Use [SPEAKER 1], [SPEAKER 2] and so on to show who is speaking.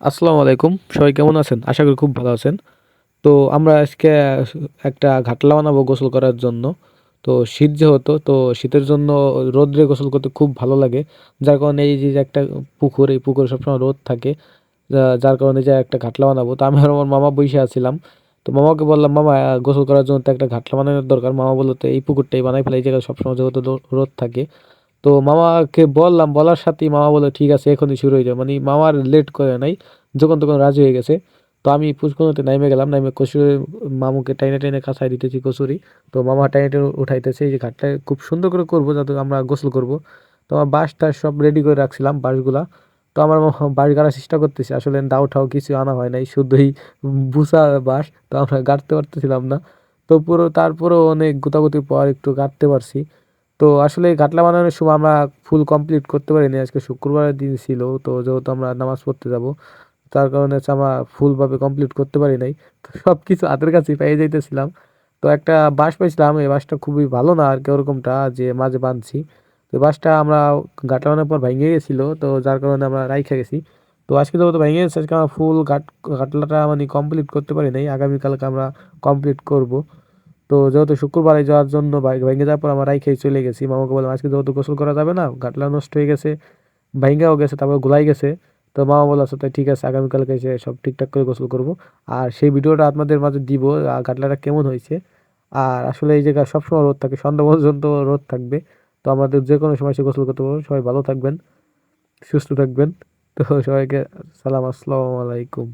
[SPEAKER 1] আসসালামু আলাইকুম। সবাই কেমন আছেন? আশা করি খুব ভালো আছেন। তো আমরা আজকে একটা ঘাটলা বানাবো গোসল করার জন্য। তো শীত যেহেতু, তো শীতের জন্য রোদ্রে গোসল করতে খুব ভালো লাগে। যার কারণে এই যে একটা পুকুর, এই পুকুরে সবসময় রোদ থাকে। যার কারণে যে একটা ঘাটলা বানাবো। তো আমি আমার মামা বসে আছিলাম। তো মামাকে বললাম, মামা গোসল করার জন্য তো একটা ঘাটলা বানানোর দরকার। মামা বলল, তো এই পুকুরটাই বানাই ফেলে। এই জায়গায় সবসময় যেহেতু রোদ থাকে তো মামাকে বললাম, বলার সাথেই মামা বলে ঠিক আছে, এখনই শুরু হয়ে যাবে। মানে মামার লেট করে নাই, যখন তখন রাজি হয়ে গেছে। তো আমি পুষ্করণতে নাইমে গেলাম, নাইমে কচুরি মামুকে টাইনে টাইনে কাছায় দিতেছি কচুরি তো মামা টাইনে টাইনে উঠাইতেছে, এই যে ঘাটটা খুব সুন্দর করে করব, যাতে আমরা গোসল করব। তো আমার বাঁশ টাশ সব রেডি করে রাখছিলাম, বাঁশগুলা। তো আমার বাঁশ গাড়ার চেষ্টা করতেছি, আসলে দাও ঠাও কিছু আনা হয় নাই, শুধুই বুসা বাঁশ, তো আমরা গাঁটতে পারতেছিলাম না। তো পুরো, তারপরেও অনেক গুতাগুতির পর একটু গাঁটতে পারছি। তো আসলে ঘাটলা বানানোর সময় আমরা ফুল কমপ্লিট করতে পারিনি। আজকে শুক্রবারের দিন ছিল, তো যেহেতু আমরা নামাজ পড়তে যাব, তার কারণে হচ্ছে আমরা ফুলভাবে কমপ্লিট করতে পারি নাই। তো সব কিছু হাতের কাছেই পেয়ে যাইতেছিলাম। তো একটা বাঁশ পাইছিলাম, এই বাঁশটা খুবই ভালো না আর কি ওরকমটা যে মাঝে বাঁধছি তো বাঁশটা আমরা ঘাটলা বানানোর পর ভেঙে গেছিল, তো যার কারণে আমরা রাইখা গেছি। তো আজকে যেহেতু ভেঙে গেছে, আজকে আমরা ফুল ঘাট ঘাটলাটা মানে কমপ্লিট করতে পারি নাই। আগামীকালকে আমরা কমপ্লিট করব। তো যেহেতু শুক্রবারে যাওয়ার জন্য ভেঙে যাওয়ার পর আমরা রাইখেই চলে গেছি। মামাকে বললাম, আজকে যেহেতু গোসল করা যাবে না, ঘাটলা নষ্ট হয়ে গেছে ভাইঙ্গাও গেছে, তারপর গোলাই গেছে। তো মামা বলল আচ্ছা তাই ঠিক আছে, আগামীকালকে এসে সব ঠিকঠাক করে গোসল করব। আর সেই ভিডিওটা আপনাদের মাঝে দিব, আর ঘাটলাটা কেমন হয়েছে। আর আসলে এই জায়গায় সবসময় রোদ থাকে, সন্ধ্যা পর্যন্ত রোদ থাকবে। তো আমাদের যে কোনো সময় সে গোসল করতে পারব। সবাই ভালো থাকবেন, সুস্থ থাকবেন। তো সবাইকে সালাম, আসসালামু আলাইকুম।